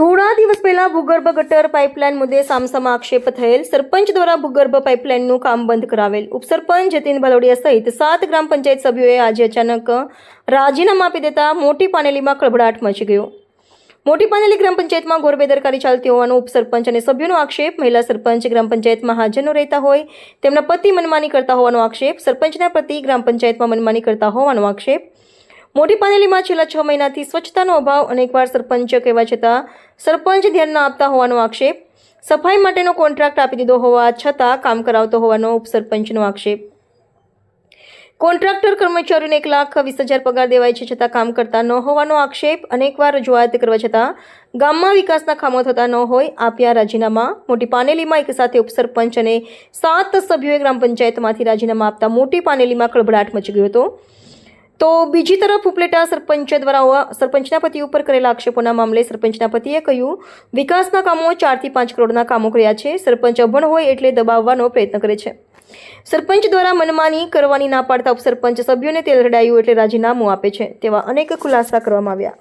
થોડા દિવસ પહેલા ભૂગર્ભ ગટર પાઇપલાઇન મુદ્દે સામસામા આક્ષેપ થયેલ. સરપંચ દ્વારા ભૂગર્ભ પાઇપલાઇનનું કામ બંધ કરાવેલ. ઉપસરપંચ જતીન બાલોડિયા સહિત સાત ગ્રામ પંચાયત સભ્યોએ આજે અચાનક રાજીનામા આપી દેતા મોટી પાનેલીમાં ખળભળાટ મચી ગયો. મોટી પાનેલી ગ્રામ પંચાયતમાં ઘોર બેદરકારી ચાલતી હોવાનો ઉપસરપંચ અને સભ્યોનો આક્ષેપ. મહિલા સરપંચ ગ્રામ પંચાયતમાં હાજરનો રહેતા હોય, તેમના પતિ મનમાની કરતા હોવાનો આક્ષેપ. સરપંચના પતિ ગ્રામ પંચાયતમાં મનમાની કરતા હોવાનો આક્ષેપ. મોટી પાનેલીમાં છેલ્લા છ મહિનાથી સ્વચ્છતાનો અભાવ અનેકવાર સરપંચ કહેવા છતાં સરપંચ ધ્યાન ન આપતા હોવાનો આક્ષેપ. સફાઈ માટેનો કોન્ટ્રાક્ટ આપી દીધો હોવા છતાં કામ કરાવતો હોવાનો ઉપસરપંચનો આક્ષેપ. કોન્ટ્રાક્ટર કર્મચારીઓને એક લાખ વીસ હજાર પગાર દેવાય છે છતાં કામ કરતા ન હોવાનો આક્ષેપ અનેકવાર રજૂઆત કરવા છતાં ગામમાં વિકાસના કામો થતા ન હોય આપ્યા રાજીનામા. મોટી પાનેલીમાં એક સાથે ઉપસરપંચ અને સાત સભ્યોએ ગ્રામ પંચાયતમાંથી રાજીનામા આપતા મોટી પાનેલીમાં ખળભળાટ મચી ગયો હતો. તો બીજી તરફ ઉપલેટા સરપંચ દ્વારા સરપંચના પતિ ઉપર કરેલા આક્ષેપોના મામલે સરપંચના પતિએ કહ્યું, વિકાસના કામો ચારથી પાંચ કરોડના કામો કર્યા છે. સરપંચ અભણ હોય એટલે દબાવવાનો પ્રયત્ન કરે છે. સરપંચ દ્વારા મનમાની કરવાની ના પાડતા ઉપસરપંચ સભ્યોને તેલ રડાયું એટલે રાજીનામું આપે છે તેવા અનેક ખુલાસા કરવામાં આવ્યા.